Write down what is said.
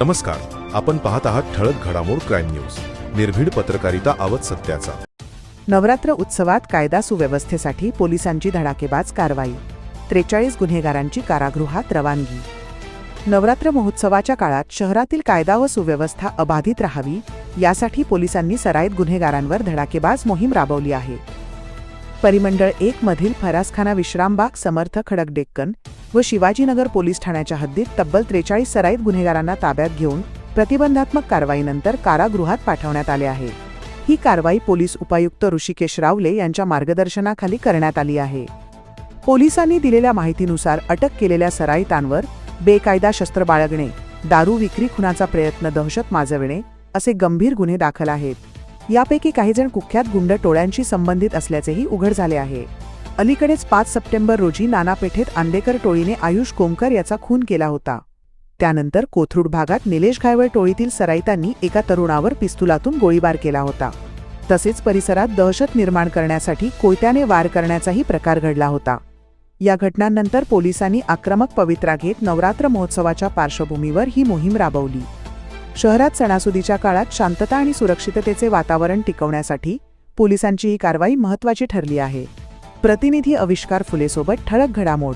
नमस्कार आपण पाहत आहात ठळक घडामोड क्राईम न्यूज निर्भीड पत्रकारिता आवत सत्याचा. नवरात्र उत्सवात कायदा सुव्यवस्थेसाठी पोलिसांची धडाकेबाज कारवाई त्रेचाळीस गुन्हेगारांची कारागृहात रवानगी. नवरात्र महोत्सवाच्या काळात शहरातील कायदा व सुव्यवस्था अबाधित राहावी यासाठी पोलिसांनी सराईत गुन्हेगारांवर धडाकेबाज मोहीम राबवली आहे. परिमंडळ एक मधील फरासखाना विश्रामबाग समर्थ खडक डेक्कन व शिवाजीनगर पोलीस ठाण्याच्या हद्दीत तब्बल त्रेचाळीस सराईत गुन्हेगारांना ताब्यात घेऊन प्रतिबंधात्मक कारवाईनंतर कारागृहात पाठवण्यात आले आहे. ही कारवाई पोलीस उपायुक्त ऋषिकेश रावले यांच्या मार्गदर्शनाखाली करण्यात आली आहे. पोलिसांनी दिलेल्या माहितीनुसार अटक केलेल्या सराईतांवर बेकायदा शस्त्र बाळगणे दारू विक्री खुनाचा प्रयत्न दहशत माजविणे असे गंभीर गुन्हे दाखल आहेत. यापैकी काही जण कुख्यात गुंड टोळ्यांशी संबंधित असल्याचेही उघड झाले आहे. अलीकडेच पाच सप्टेंबर रोजी नानापेठेत आंदेकर टोळीने आयुष कोमकर याचा खून केला होता. त्यानंतर कोथरूड भागात निलेश घायवळ टोळीतील सराईतांनी एका तरुणावर पिस्तुलातून गोळीबार केला होता. तसेच परिसरात दहशत निर्माण करण्यासाठी कोयत्याने वार करण्याचाही प्रकार घडला होता. या घटनांनंतर पोलिसांनी आक्रमक पवित्रा घेत नवरात्र महोत्सवाच्या पार्श्वभूमीवर ही मोहीम राबवली. शहरात सणासुदीच्या काळात शांतता आणि सुरक्षिततेचे वातावरण टिकवण्यासाठी पोलिसांची ही कारवाई महत्वाची ठरली आहे. प्रतिनिधी अविष्कार फुलेसोबत ठळक घडामोड.